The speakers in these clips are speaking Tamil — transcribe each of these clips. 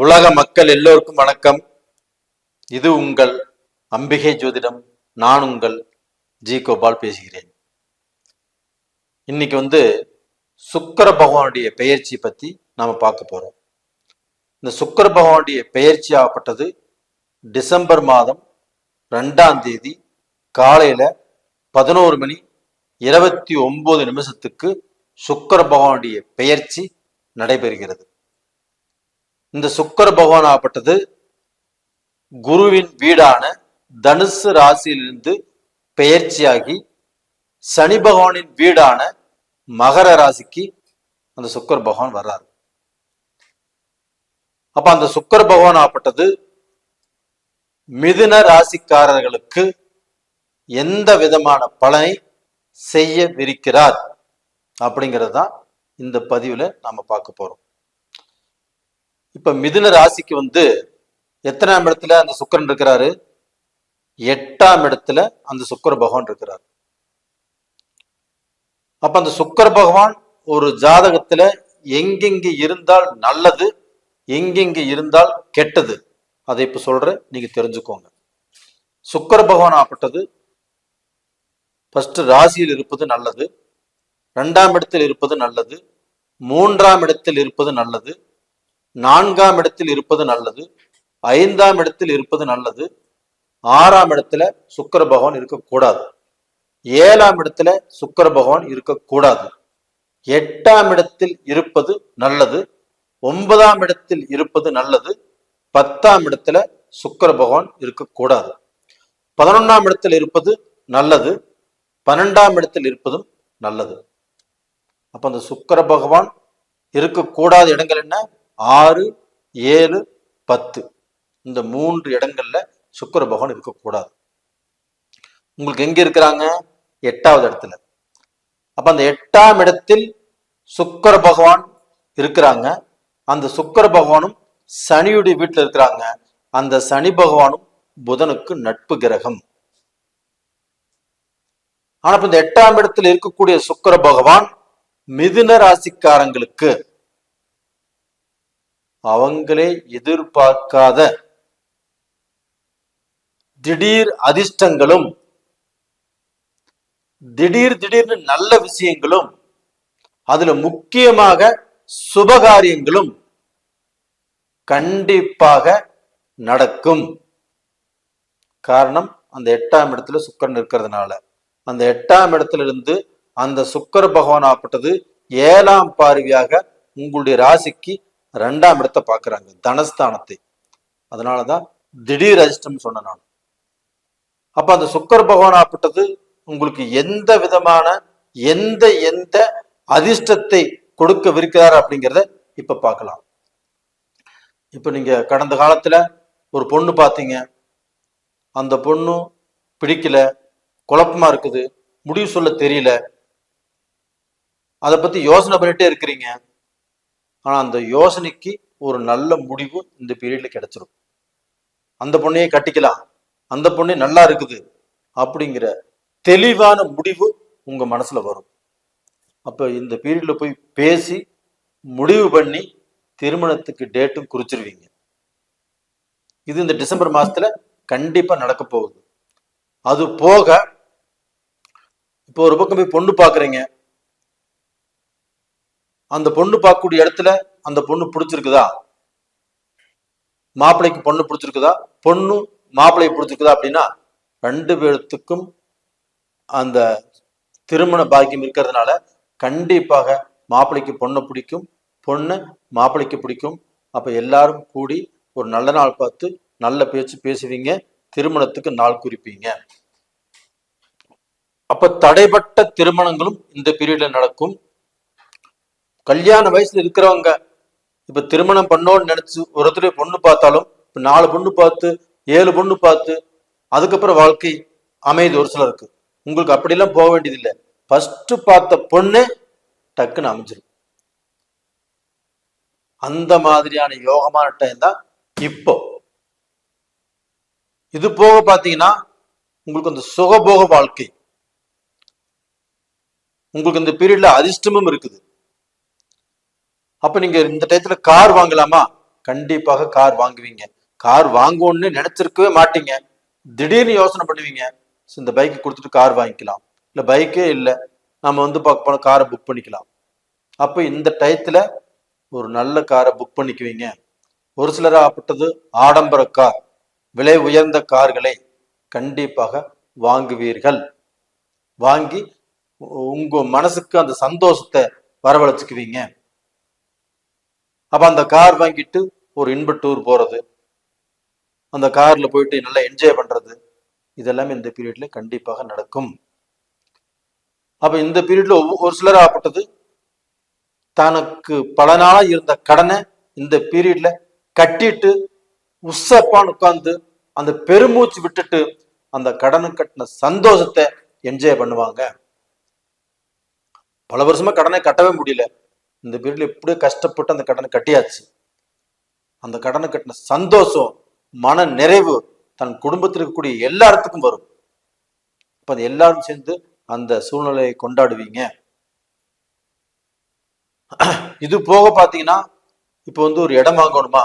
உலக மக்கள் எல்லோருக்கும் வணக்கம். இது உங்கள் அம்பிகை ஜோதிடம். நான் உங்கள் ஜி கோபால் பேசுகிறேன். இன்னைக்கு வந்து சுக்கர பகவானுடைய பெயர்ச்சி பத்தி நாம பார்க்க போறோம். இந்த சுக்கர பகவானுடைய பெயர்ச்சி ஆகப்பட்டது டிசம்பர் மாதம் ரெண்டாம் தேதி காலையில பதினோரு மணி இருபத்தி ஒன்பது நிமிஷத்துக்கு சுக்கர பகவானுடைய பெயர்ச்சி நடைபெறுகிறது. இந்த சுக்கர பகவான் ஆகப்பட்டது குருவின் வீடான தனுசு ராசியிலிருந்து பெயர்ச்சியாகி சனி பகவானின் வீடான மகர ராசிக்கு அந்த சுக்கர பகவான் வர்றாரு. அப்ப அந்த சுக்கர பகவான் ஆகப்பட்டது மிதுன ராசிக்காரர்களுக்கு எந்த விதமான பலனை செய்யவிருக்கிறார் அப்படிங்கிறது தான் இந்த பதிவுல நாம பார்க்க போறோம். இப்ப மிதுன ராசிக்கு வந்து எத்தனாம் இடத்துல அந்த சுக்கரன் இருக்கிறாரு? எட்டாம் இடத்துல அந்த சுக்கிர பகவான் இருக்கிறார். அப்ப அந்த சுக்கர பகவான் ஒரு ஜாதகத்துல எங்கெங்க இருந்தால் நல்லது எங்கெங்க இருந்தால் கெட்டது. அதை இப்ப சொல்றேன் நீங்க தெரிஞ்சுக்கோங்க. சுக்கர பகவான் ஆப்பட்டது ஃபர்ஸ்ட் ராசியில் இருப்பது நல்லது. ரெண்டாம் இடத்தில் இருப்பது நல்லது. மூன்றாம் இடத்தில் இருப்பது நல்லது. நான்காம் இடத்தில் இருப்பது நல்லது ஐந்தாம் இடத்தில் இருப்பது நல்லது ஆறாம் இடத்துல சுக்கர பகவான் இருக்கக்கூடாது ஏழாம் இடத்துல சுக்கர பகவான் இருக்கக்கூடாது. எட்டாம் இடத்தில் இருப்பது நல்லது ஒன்பதாம் இடத்தில் இருப்பது நல்லது பத்தாம் இடத்துல சுக்கர பகவான் இருக்கக்கூடாது. பதினொன்றாம் இடத்தில் இருப்பது நல்லது பன்னெண்டாம் இடத்தில் இருப்பதும் நல்லது. அப்ப அந்த சுக்கர பகவான் இருக்கக்கூடாத இடங்கள் என்ன? ஆறு ஏழு பத்து. இந்த மூன்று இடங்கள்ல சுக்கிர பகவான் இருக்கக்கூடாது. உங்களுக்கு எங்க இருக்கிறாங்க? எட்டாவது இடத்துல. அப்ப அந்த எட்டாம் இடத்தில் சுக்கர பகவான் இருக்கிறாங்க. அந்த சுக்கர பகவானும் சனியுடைய வீட்டுல இருக்கிறாங்க. அந்த சனி பகவானும் புதனுக்கு நட்பு கிரகம். ஆனா இப்ப இந்த எட்டாம் இடத்தில் இருக்கக்கூடிய சுக்கிர பகவான் மிதுன ராசிக்காரங்களுக்கு அவங்களே எதிர்பார்க்காத திடீர் அதிர்ஷ்டங்களும் திடீர் திடீர்னு நல்ல விஷயங்களும் அதுல முக்கியமாக சுபகாரியங்களும் கண்டிப்பாக நடக்கும். காரணம் அந்த எட்டாம் இடத்துல சுக்கரன் இருக்கிறதுனால. அந்த எட்டாம் இடத்துல இருந்து அந்த சுக்கர பகவான் ஆப்பட்டது ஏழாம் பார்வையாக உங்களுடைய ராசிக்கு ரெண்டாம் இடத்தை பார்க்குறாங்க தனஸ்தானத்தை. அதனாலதான் திடீர் அதிர்ஷ்டம் சொன்னேன் நான். அப்ப அந்த சுக்கர் பகவான் ஆப்பட்டது உங்களுக்கு எந்த விதமான எந்த எந்த அதிர்ஷ்டத்தை கொடுக்கவிருக்கிறார் அப்படிங்கிறத இப்ப பார்க்கலாம். இப்போ நீங்க கடந்த காலத்துல ஒரு பொண்ணு பார்த்தீங்க. அந்த பொண்ணு பிடிக்கல குழப்பமா இருக்குது முடிவு சொல்ல தெரியல. அதை பத்தி யோசனை பண்ணிட்டே இருக்கிறீங்க. ஆனால் அந்த யோசனைக்கு ஒரு நல்ல முடிவு இந்த பீரியடில் கிடைச்சிரும். அந்த பொண்ணையே கட்டிக்கலாம். அந்த பொண்ணே நல்லா இருக்குது அப்படிங்கிற தெளிவான முடிவு உங்கள் மனசுல வரும். அப்போ இந்த பீரியடில் போய் பேசி முடிவு பண்ணி திருமணத்துக்கு டேட்டும் குறிச்சிருவீங்க. இது இந்த டிசம்பர் மாதத்தில் கண்டிப்பாக நடக்க போகுது. அது போக இப்போ ஒரு பக்கம் போய் பொண்ணு பார்க்குறீங்க அந்த பொண்ணு பார்க்கக்கூடிய இடத்துல அந்த பொண்ணு பிடிச்சிருக்குதா? மாப்பிள்ளைக்கு பொண்ணு பிடிச்சிருக்குதா? பொண்ணு மாப்பிள்ளைக்கு பிடிச்சிருக்குதா அப்படின்னா ரெண்டு பேர்த்துக்கும் அந்த திருமண பாக்கியம் இருக்கிறதுனால கண்டிப்பாக மாப்பிள்ளைக்கு பொண்ணை பிடிக்கும். பொண்ணு மாப்பிள்ளைக்கு பிடிக்கும். அப்போ எல்லாரும் கூடி ஒரு நல்ல நாள் பார்த்து நல்ல பேச்சு பேசுவீங்க. திருமணத்துக்கு நாள் குறிப்பீங்க. அப்ப தடைப்பட்ட திருமணங்களும் இந்த பீரியட்ல நடக்கும். கல்யாண வயசுல இருக்கிறவங்க இப்ப திருமணம் பண்ணோன்னு நினைச்சு ஒருத்தர் பொண்ணு பார்த்தாலும் இப்ப நாலு பொண்ணு பார்த்து ஏழு பொண்ணு பார்த்து அதுக்கப்புறம் வாழ்க்கை அமையுது ஒரு சிலருக்கு. உங்களுக்கு அப்படிலாம் போக வேண்டியது இல்லை ஃபர்ஸ்ட் பார்த்த பொண்ணு டக்குன்னு அமைஞ்சிரும். அந்த மாதிரியான யோகமான டைம் தான் இப்போ. இது போக பாத்தீங்கன்னா உங்களுக்கு அந்த சுகபோக வாழ்க்கை. உங்களுக்கு இந்த பீரியட்ல அதிர்ஷ்டமும் இருக்குது. அப்ப நீங்க இந்த டயத்துல கார் வாங்கலாமா? கண்டிப்பாக கார் வாங்குவீங்க. கார் வாங்குவோம்னு நினைச்சிருக்கவே மாட்டீங்க. திடீர்னு யோசனை பண்ணுவீங்க. இந்த பைக்கு கொடுத்துட்டு கார் வாங்கிக்கலாம். இல்லை பைக்கே இல்லை. நம்ம வந்து பார்க்க போனால் காரை புக் பண்ணிக்கலாம். அப்போ இந்த டயத்துல ஒரு நல்ல காரை புக் பண்ணிக்குவீங்க. ஒரு சிலராகப்பட்டது ஆடம்பர கார் விலை உயர்ந்த கார்களை கண்டிப்பாக வாங்குவீர்கள். வாங்கி உங்க மனசுக்கு அந்த சந்தோஷத்தை வரவழைச்சுக்குவீங்க. அப்ப அந்த கார் வாங்கிட்டு ஒரு இன்ப டூர் போறது. அந்த கார்ல போயிட்டு நல்லா என்ஜாய் பண்றது. இதெல்லாம் இந்த பீரியட்ல கண்டிப்பாக நடக்கும். அப்ப இந்த பீரியட்ல ஒரு சிலர் ஆகப்பட்டது. தனக்கு பல நாளா இருந்த கடனை இந்த பீரியட்ல கட்டிட்டு உசப்பான்னு உட்கார்ந்து அந்த பெருமூச்சு விட்டுட்டு அந்த கடனை கட்டின சந்தோஷத்தை என்ஜாய் பண்ணுவாங்க. பல வருஷமா கடனை கட்டவே முடியல. இந்த பீரியட்ல எப்படியோ கஷ்டப்பட்டு அந்த கடனை கட்டியாச்சு. அந்த கடனை கட்டின சந்தோஷம் மன நிறைவு தன் குடும்பத்தில் இருக்கக்கூடிய எல்லாத்துக்கும் வரும். அப்ப அது எல்லாரும் சேர்ந்து அந்த சூழ்நிலையை கொண்டாடுவீங்க. இது போக பார்த்தீங்கன்னா இப்போ வந்து ஒரு இடம் வாங்கணுமா?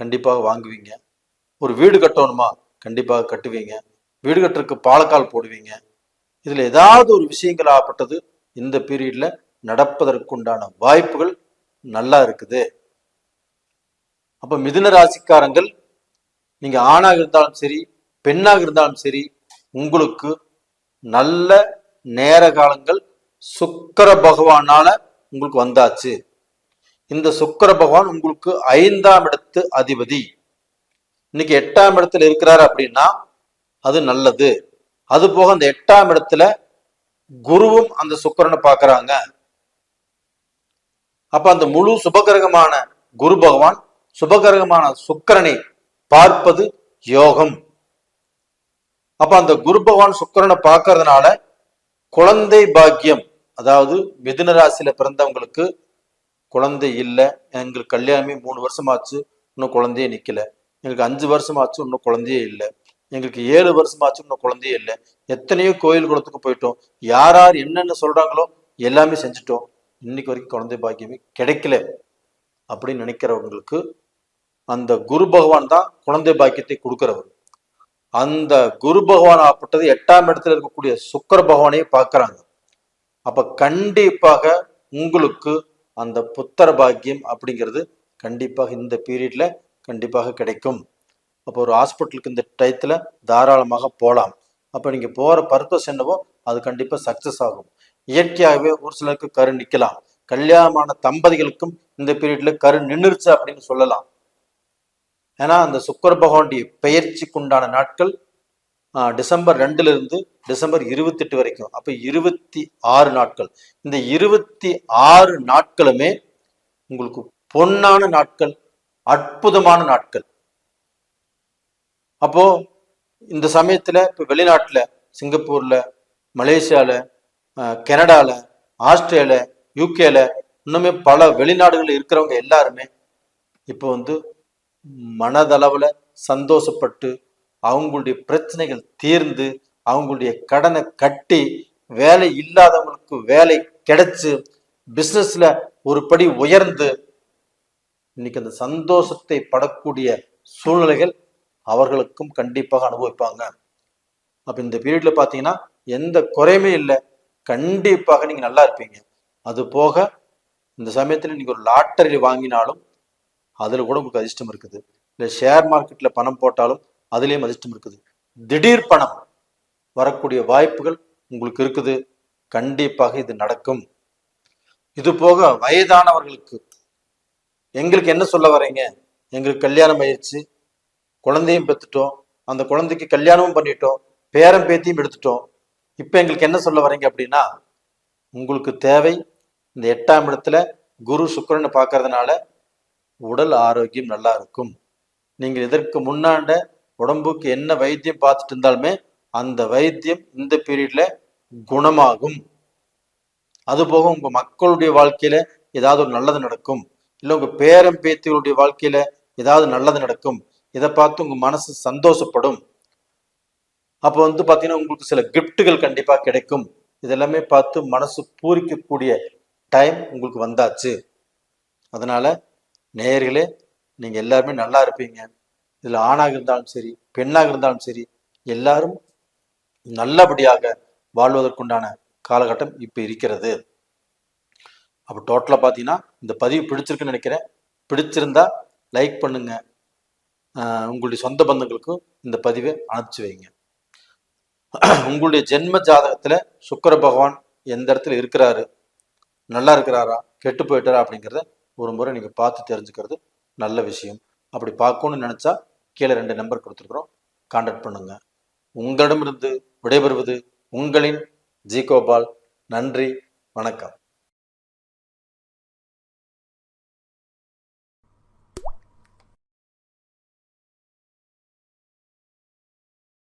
கண்டிப்பாக வாங்குவீங்க. ஒரு வீடு கட்டணுமா? கண்டிப்பாக கட்டுவீங்க. வீடு கட்டுறதுக்கு பாலக்கால் போடுவீங்க. இதுல ஏதாவது ஒரு விஷயங்கள் ஆகப்பட்டது இந்த பீரியட்ல நடப்பதற்குண்டான வாய்ப்புகள் நல்லா இருக்குது. அப்ப மிதுன ராசிக்காரங்கள் நீங்க ஆணாக இருந்தாலும் சரி பெண்ணாக இருந்தாலும் சரி உங்களுக்கு நல்ல நேர காலங்கள் சுக்கர பகவானால உங்களுக்கு வந்தாச்சு. இந்த சுக்கிர பகவான் உங்களுக்கு ஐந்தாம் இடத்து அதிபதி. இன்னைக்கு எட்டாம் இடத்துல இருக்கிறாரு அப்படின்னா அது நல்லது. அது போக அந்த எட்டாம் இடத்துல குருவும் அந்த சுக்கரனை பார்க்கறாங்க. அப்ப அந்த முழு சுபகிரகமான குரு பகவான் சுபகிரகமான சுக்கிரனை பார்ப்பது யோகம். அப்ப அந்த குரு பகவான் சுக்கரனை பார்க்கறதுனால குழந்தை பாக்கியம் அதாவது மிதுன ராசியில பிறந்தவங்களுக்கு குழந்தை இல்லை எங்களுக்கு கல்யாணமே மூணு வருஷமாச்சு இன்னும் குழந்தையே நிக்கல. எங்களுக்கு அஞ்சு வருஷமாச்சு இன்னும் குழந்தையே இல்லை. எங்களுக்கு ஏழு வருஷமாச்சு இன்னும் குழந்தையே இல்லை. எத்தனையோ கோயில் குளத்துக்கு போயிட்டோம். யார் யார் என்னென்ன சொல்றாங்களோ எல்லாமே செஞ்சுட்டோம். இன்னைக்கு வரைக்கும் குழந்தை பாக்கியமே கிடைக்கல அப்படின்னு நினைக்கிறவங்களுக்கு அந்த குரு பகவான் தான் குழந்தை பாக்கியத்தை கொடுக்கிறவர். அந்த குரு பகவான் ஆப்பட்டது எட்டாம் இடத்துல இருக்கக்கூடிய சுக்கர பகவானையே பார்க்கறாங்க. அப்ப கண்டிப்பாக உங்களுக்கு அந்த புத்தர பாக்கியம் அப்படிங்கிறது கண்டிப்பாக இந்த பீரியட்ல கண்டிப்பாக கிடைக்கும். அப்போ ஒரு ஹாஸ்பிட்டலுக்கு இந்த டயத்துல தாராளமாக போகலாம் அப்போ நீங்கள் போகிற பர்பஸ் என்னவோ அது கண்டிப்பாக சக்ஸஸ் ஆகும். இயற்கையாகவே ஒரு சிலருக்கு கரு நிக்கலாம். கல்யாணமான தம்பதிகளுக்கும் இந்த பீரியட்ல கரு நின்றுச்சு அப்படின்னு சொல்லலாம். ஏன்னா அந்த சுக்கர பகவானுடைய பெயர்ச்சிக்கு உண்டான நாட்கள் ஆஹ், டிசம்பர் ரெண்டுல இருந்து டிசம்பர் இருபத்தி எட்டு வரைக்கும். அப்ப இருபத்தி ஆறு நாட்கள். இந்த இருபத்தி ஆறு நாட்களுமே உங்களுக்கு பொன்னான நாட்கள் அற்புதமான நாட்கள். அப்போ இந்த சமயத்துல இப்ப வெளிநாட்டுல சிங்கப்பூர்ல மலேசியால கனடாவில் ஆஸ்திரேலியா யூகேல இன்னுமே பல வெளிநாடுகளில் இருக்கிறவங்க எல்லாருமே இப்போ வந்து மனதளவில் சந்தோஷப்பட்டு அவங்களுடைய பிரச்சனைகள் தீர்ந்து அவங்களுடைய கடனை கட்டி வேலை இல்லாதவங்களுக்கு வேலை கிடைச்சு பிஸ்னஸில் ஒரு படி உயர்ந்து இன்னைக்கு அந்த சந்தோஷத்தை படக்கூடிய சூழ்நிலைகள் அவர்களுக்கும் கண்டிப்பாக அனுபவிப்பாங்க. அப்போ இந்த பீரியட்ல பார்த்தீங்கன்னா எந்த குறையுமே இல்லை. கண்டிப்பாக நீங்க நல்லா இருப்பீங்க. அது போக இந்த சமயத்துல நீங்க ஒரு லாட்டரி வாங்கினாலும் அதுல கூட உங்களுக்கு அதிர்ஷ்டம் இருக்குது. இல்ல ஷேர் மார்க்கெட்ல பணம் போட்டாலும் அதுலயும் அதிர்ஷ்டம் இருக்குது. திடீர் பணம் வரக்கூடிய வாய்ப்புகள் உங்களுக்கு இருக்குது. கண்டிப்பாக இது நடக்கும். இது போக வயதானவர்களுக்கு எங்களுக்கு என்ன சொல்ல வரீங்க எங்களுக்கு கல்யாணம் ஆயிடுச்சு குழந்தையும் பெற்றுட்டோம் அந்த குழந்தைக்கு கல்யாணமும் பண்ணிட்டோம் பேரம் பேத்தியும் எடுத்துட்டோம். இப்போ எங்களுக்கு என்ன சொல்ல வரீங்க அப்படின்னா உங்களுக்கு தேவை இந்த எட்டாம் இடத்துல குரு சுக்கிரனை பார்க்கறதுனால உடல் ஆரோக்கியம் நல்லா இருக்கும். நீங்கள் இதற்கு முன்னாண்ட உடம்புக்கு என்ன வைத்தியம் பார்த்துட்டு இருந்தாலுமே அந்த வைத்தியம் இந்த பீரியட்ல குணமாகும். அதுபோக உங்க மக்களுடைய வாழ்க்கையில ஏதாவது ஒரு நல்லது நடக்கும். இல்லை உங்க பேரம் பேத்திகளுடைய வாழ்க்கையில ஏதாவது நல்லது நடக்கும். இதை பார்த்து உங்க மனசு சந்தோஷப்படும். அப்போ வந்து பார்த்தீங்கன்னா உங்களுக்கு சில கிஃப்ட்டுகள் கண்டிப்பாக கிடைக்கும். இதெல்லாமே பார்த்து மனசு பூரிக்கக்கூடிய டைம் உங்களுக்கு வந்தாச்சு. அதனால நேயர்களே நீங்கள் எல்லாருமே நல்லா இருப்பீங்க. இதில் ஆணாக இருந்தாலும் சரி பெண்ணாக இருந்தாலும் சரி எல்லாரும் நல்லபடியாக வாழ்வதற்குண்டான காலகட்டம் இப்போ இருக்கிறது. அப்போ டோட்டலாக பார்த்தீங்கன்னா இந்த பதிவு பிடிச்சிருக்குன்னு நினைக்கிறேன். பிடிச்சிருந்தா லைக் பண்ணுங்க. உங்களுடைய சொந்த பந்தங்களுக்கும் இந்த பதிவை அனுப்பிச்சு வைங்க. உங்களுடைய ஜென்ம ஜாதகத்துல சுக்கர பகவான் எந்த இடத்துல இருக்கிறாரு? நல்லா இருக்கிறாரா? கெட்டு போயிட்டாரா? அப்படிங்கிறத ஒரு முறை நீங்க பார்த்து தெரிஞ்சுக்கிறது நல்ல விஷயம். அப்படி பார்க்கணும்னு நினைச்சா கீழே ரெண்டு நம்பர் கொடுத்துருக்குறோம். கான்டாக்ட் பண்ணுங்க. உங்களிடமிருந்து விடைபெறுவது உங்களின் ஜி கோபால். நன்றி. வணக்கம்.